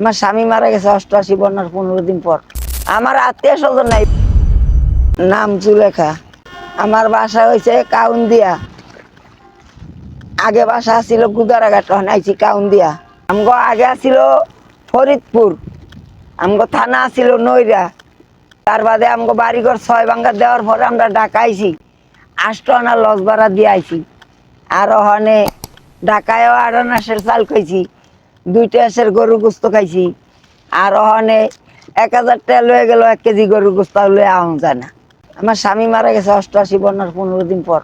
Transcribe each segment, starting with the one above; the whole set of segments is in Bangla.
আমার স্বামী মারা গেছে অষ্টআশি বন্যার পনেরো দিন পর। আমার আত্মীয় স্বজন নাই। নাম জুলেখা। আমার বাসা হয়েছে কাউন্দিয়া। আগে বাসা ছিল গুদারাঘাট আইছি কাউন্দিয়া। আমগো আগে ছিল ফরিদপুর। আমগো থানা ছিল নৈরা তার বাদে আমগো বাড়িঘর ছয় ভাঙ্গা দেওয়ার পরে আমরা ঢাকাইছি। আষ্ট আনা লস ভাড়া দিয়ে আইছি। আর ওখানে ঢাকায়ও আড়ানাসের চাল খাইছি দুইটা এসের গরু গোস্ত খাইছি। আর ওখানে এক হাজার টাকা লয়ে গেল, এক কেজি গরু গোস্ত লয়ে আহন যায় না। আমার স্বামী মারা গেছে অষ্টআশি বন্যার পনেরো দিন পর।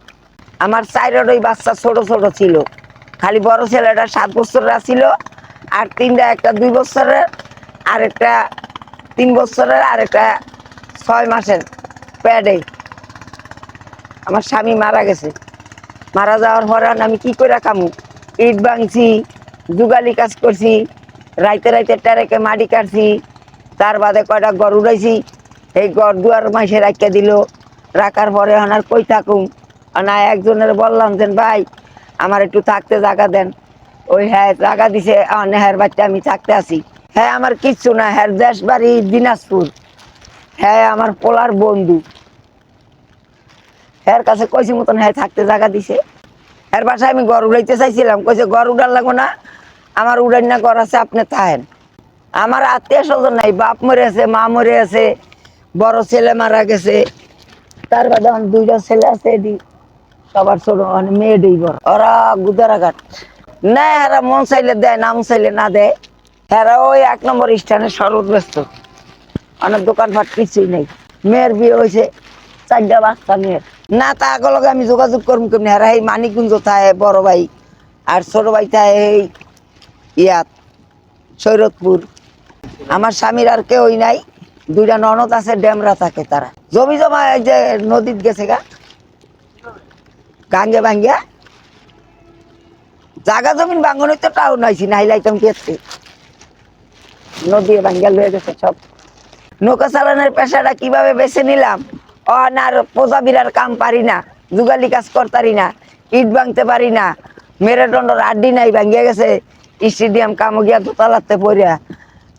আমার চাইরের ওই বাচ্চা ছোট ছোট ছিল। খালি বড় ছেলেটা সাত বছরের ছিল আর তিনটা একটা দুই বছরের, আর একটা তিন বছরের, আর একটা ছয় মাসের প্যাডে। আমার স্বামী মারা গেছে। মারা যাওয়ার পরে আমি কি করে কামু ইট ভাঙছি যুগালি কাজ করছি, রাইতে রাইতে টেরেকে মাটি কাটছি, তার বাদে কয়টা গর উড়াইছি, এই গর দুয়ার মাসে রাখিয়া দিল। রাখার পরে আর কই থাকুম? না একজনের বললাম যে, ভাই, আমার একটু থাকতে জায়গা দেন। ওই হ্যাঁ জায়গা দিছে হ্যার বাচ্চা আমি থাকতে আছি। হ্যাঁ আমার কিচ্ছু না হ্যার দেশ বাড়ি দিনাজপুর। হ্যাঁ আমার পোলার বন্ধু। এর কাছে কইছি মতন হ্যাঁ থাকতে জায়গা দিছে। এর বাসায় আমি ঘর উড়াইতে চাইছিলাম। কইছে ঘর উড়ার লাগবো না, আমার উড়াই না ঘর আছে, আপনি থাকেন। আমার আত্মীয় স্বজন নাই, বাপ মরে আছে, মা মরে আছে, বড় ছেলে মারা গেছে। তার বাদে আমার দুইটা ছেলে আছে এডি সবার ছোট মানে মেয়েডই বড়। ওরা গুদারাঘাট। না, এরা মন চাইলে দেয় না মন চাইলে না দেয়। এরা ওই এক নম্বর স্থানে সর্বত ব্যস্ত। অনেক দোকানপাট কিছুই নেই। মেয়ের বিয়ে হয়েছে, চারটা বাচ্চা মেয়ের। না, তা লগে আমি যোগাযোগ করব কেমনি? আর এই মানিকগুঞ্জ থায়, বড় ভাই, আর ছোট ভাই থায় এই ইয়াত, সৈরতপুর। আমার স্বামীর আর কেউই নাই, দুইটা ননদ আছে, ডেমরা থাকে তারা। জমি জমা এই যে নদীত গেছে গা গাঙ্গে ভাঙ্গিয়া জাগা জমিন বাঙ্গনে তো টাউন হয়েছি নাইলাইতাম কেতে নদী ভাঙ্গিয়া লয়ে গেছে সব। নৌকা চালানোর পেশাটা কীভাবে বেছে নিলাম? অনার পোজা বিরার কাম পারি না, যুগালি কাজ করতারি না, ইট ভাঙতে পারি না মেরুদণ্ডর আড্ডি নাই ভাঙ্গিয়া গেছে, স্টেডিয়াম কামো গিয়া দোতলাতে পড়িয়া,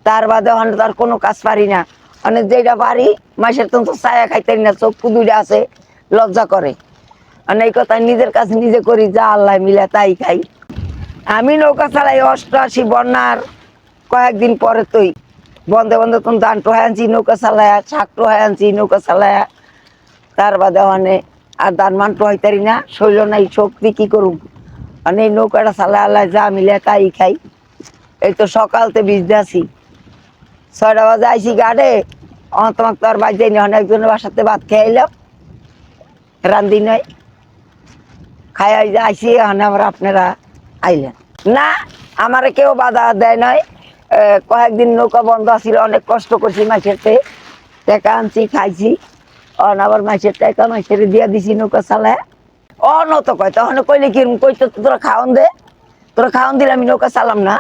তার বাদে অনেক তার কোনো কাজ পারি না। অনেক যেটা পারি, মাসের তো ছায়া খাইতারি না চক্ষু দুইটা আছে, লজ্জা করে। অনেক কথা নিজের কাজ নিজে করি, যা আল্লাহ মিলে তাই খাই। আমি নৌকা চালাই অষ্টআশি বন্যার কয়েকদিন পরে তুই বন্ধে বন্ধে তুমি দান টোহায় আনছি, নৌকা চালায়া শাক টোহায় আনছি, নৌকা চালায়া। তার বাদে মানে আর দান মান টোহাইতারি না শৈল নাই শক্তি কি করুম? মানে এই নৌকাটা চালা আল্লাহ যা মিলে তাই খাই। এই তো সকালতে আছি। ছয়টা বাজে আইসি গাড়ে আমার তোমাকে তো আর বাজ যাইনি অনেকজনের বাসাতে ভাত খেয়ে এলাম রান্ধি নয় খাই আইসি এখন আমরা আপনারা আইলেন। না, আমার কেউ বাধা দেয় নয় কয়েকদিন নৌকা বন্ধ আছিল, অনেক কষ্ট করছি মাছের টাকা আনছি, খাইছি। অন আবার মাছের টাকা মাছের দিয়া দিছি নৌকা চালায় অ নত কয় তখন কইলে কি, কই তো তোরা খাওয়ান দে। তোরা খাওয়ান দিলে আমি নৌকা চালাম না।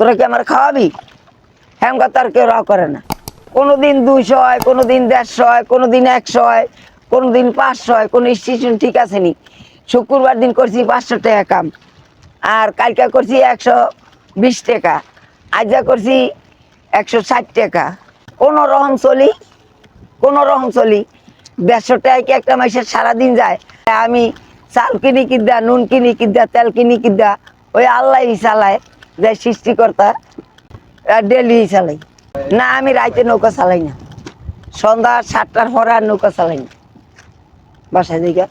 তোরা কি আমার খাওয়াবি? হ্যাঁ তার কেউ রাও করে না। কোনোদিন দুইশো হয়, কোনোদিন দেড়শো হয়, কোনোদিন একশো হয়, কোনোদিন পাঁচশো হয়, কোনো স্টেশন ঠিক আছে নি শুক্রবার দিন করছি পাঁচশো টাকা কাম। আর কালকা করছি একশো বিশ টাকা। আজা করছি একশো ষাট টাকা। কোনো রকম চলি? কোনো রকম চলি। দেড়শো কি একটা মাসের সারাদিন যায়। আমি চাল কিনি কিদ্দা, নুন কিনি কিদ্দা, তেল কিনি কিদ্দা, ওই আল্লাহ চালায়, যে সৃষ্টিকর্তা ডেলি চালাই। না, আমি রাইতে নৌকা চালাই না। সন্ধ্যা সাতটার পরে আর নৌকা চালাই না। বাসায় দিকে